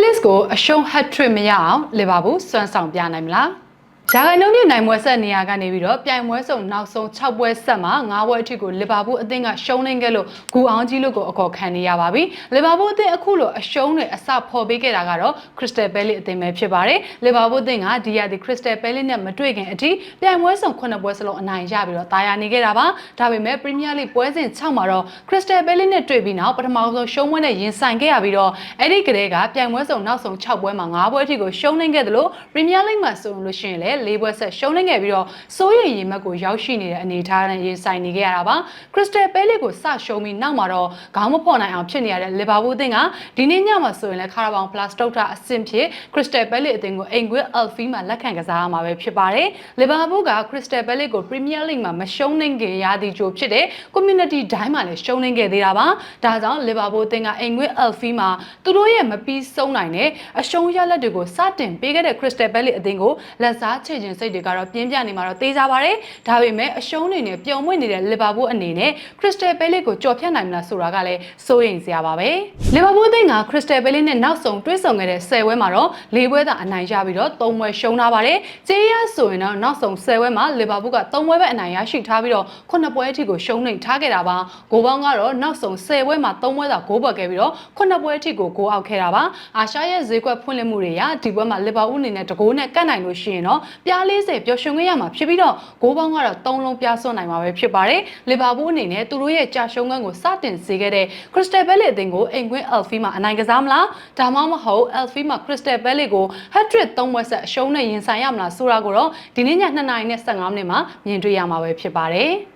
Palace ကိုအရှုံး hat-trick မရအောင်လီဗာပူးစွမ်းဆောင်ပြနိုင်မလား ဂျာဂန်နုံးမြနိုင်ပွဲဆက်နေရာကနေပြီးတော့ပြိုင်ပွဲစုံနောက်ဆုံး6ပွဲဆက်မှာ9ပွဲအထိကိုလီဗာပူးအသင်းကရှုံးနေခဲ့လို့ဂူအောင်ကြီးလို့ကိုအခေါ်ခံနေရပါပြီလီဗာပူးအသင်းအခုလိုအရှုံးတွေအစဖော်ပေးခဲ့တာကတော့ခရစ္စတယ်ဘဲလီအသင်းပဲဖြစ်ပါတယ်လီဗာပူးအသင်းကဒီရဒီခရစ္စတယ်ဘဲလီနဲ့မတွေ့ခင်အထိပြိုင်ပွဲစုံ9ပွဲစလုံးအနိုင်ရပြီးတော့တာယာနေခဲ့တာပါဒါပေမဲ့ပရီးမီးယားလိပွဲစဉ်6မှာတော့ခရစ္စတယ်ဘဲလီနဲ့တွေ့ပြီးနောက်ပထမဆုံးရှုံးပွဲနဲ့ရင်ဆိုင်ခဲ့ရပြီးတော့အဲ့ဒီကလေးကပြိုင်ပွဲစုံနောက်ဆုံး6ပွဲမှာ9ပွဲအထိကိုရှုံးနေခဲ့တယ်လို့ပရီးမီးယားလိမှာဆိုလို့ရှိရင်လည်း၄ပွဲဆက်ရှုံးနေခဲ့ပြီးတော့စိုးရိမ်ရင်မက်ကိုရောက်ရှိနေတဲ့အနေအထားနဲ့ရင်ဆိုင်နေခဲ့ရတာပါခရစ္စတယ်ဘဲလီကိုစရှုံးပြီးနောက်မှာတော့ခေါင်းမဖော်နိုင်အောင်ဖြစ်နေရတဲ့လီဗာပူးအသင်းကဒီနေ့ညမှာဆိုရင်လည်းခါရာဘောင်ပလတ်စတုတ်တာအဆင့်ဖြစ်ခရစ္စတယ်ဘဲလီအသင်းကိုအိမ်ကွင်းအယ်ဖီမှာလက်ခံကစားရမှာပဲဖြစ်ပါတယ်လီဗာပူးကခရစ္စတယ်ဘဲလီကိုပရီးမီးယားလိမှာမရှုံးနိုင်ခင်ရသည်ကြိုဖြစ်တဲ့ community ဒိုင်းမှာလည်းရှုံးနေခဲ့သေးတာပါဒါကြောင့်လီဗာပူးအသင်းကအိမ်ကွင်းအယ်ဖီမှာသူတို့ရဲ့မပြီးဆုံးနိုင်တဲ့အရှုံးရလက်တွေကိုစတင်ပေးခဲ့တဲ့ခရစ္စတယ်ဘဲလီအသင်းကိုလက်စားချေခြင်းစိတ်တွေကတော့ပြင်းပြနေမှာတော့သေးကြပါတယ်ဒါပေမဲ့အရှုံးတွေနဲ့ပျော်မွေ့နေတဲ့လီဗာပူးအနေနဲ့ခရစ္စတယ်ဘဲလီကိုကြော်ဖြတ်နိုင်မလားဆိုတာကလည်းစိုးရိမ်စရာပါပဲလီဗာပူးအသင်းကခရစ္စတယ်ဘဲလီနဲ့နောက်ဆုံးတွဲဆုံခဲ့တဲ့10ပွဲမှာတော့၄ပွဲသာအနိုင်ရပြီးတော့3ပွဲရှုံးထားပါတယ်ကျေးရဆိုရင်တော့နောက်ဆုံး10ပွဲမှာလီဗာပူးက3ပွဲပဲအနိုင်ရရှိထားပြီးတော့9ပွဲအထိကိုရှုံးနေထားခဲ့တာပါဂိုးပေါင်းကတော့နောက်ဆုံး10ပွဲမှာ3ပွဲသာဂိုးပေါ်ခဲ့ပြီးတော့9ပွဲအထိကိုဂိုးအောက်ခဲ့တာပါအာရှရဲ့ဈေးကွက်ဖွင့်လှစ်မှုတွေရဒီပွဲမှာလီဗာပူးအနေနဲ့တကိုးနဲ့ကတ်နိုင်လို့ရှိရင်တော့ပြား40ပျော်ရွှင်ခွင့်ရမှာဖြစ်ပြီးတော့ဂိုးပေါင်းကတော့3လုံးပြားစွန့်နိုင်မှာပဲဖြစ်ပါတယ်လီဗာပူးအနေနဲ့သူတို့ရဲ့ကြာရှုံးခန်းကိုစတင်စေခဲ့တဲ့ခရစ္စတယ်ဘဲလီအသင်းကိုအိမ်ကွင်းအယ်ဖီမှာအနိုင်ကစားမလားဒါမှမဟုတ်အယ်ဖီမှာခရစ္စတယ်ဘဲလီကိုဟက်ထရစ်3ပွဲဆက်အရှုံးနဲ့ရင်ဆိုင်ရမလားဆိုတာကိုတော့ဒီနေ့ည2:15မိနစ်မှာမြင်တွေ့ရမှာပဲဖြစ်ပါတယ်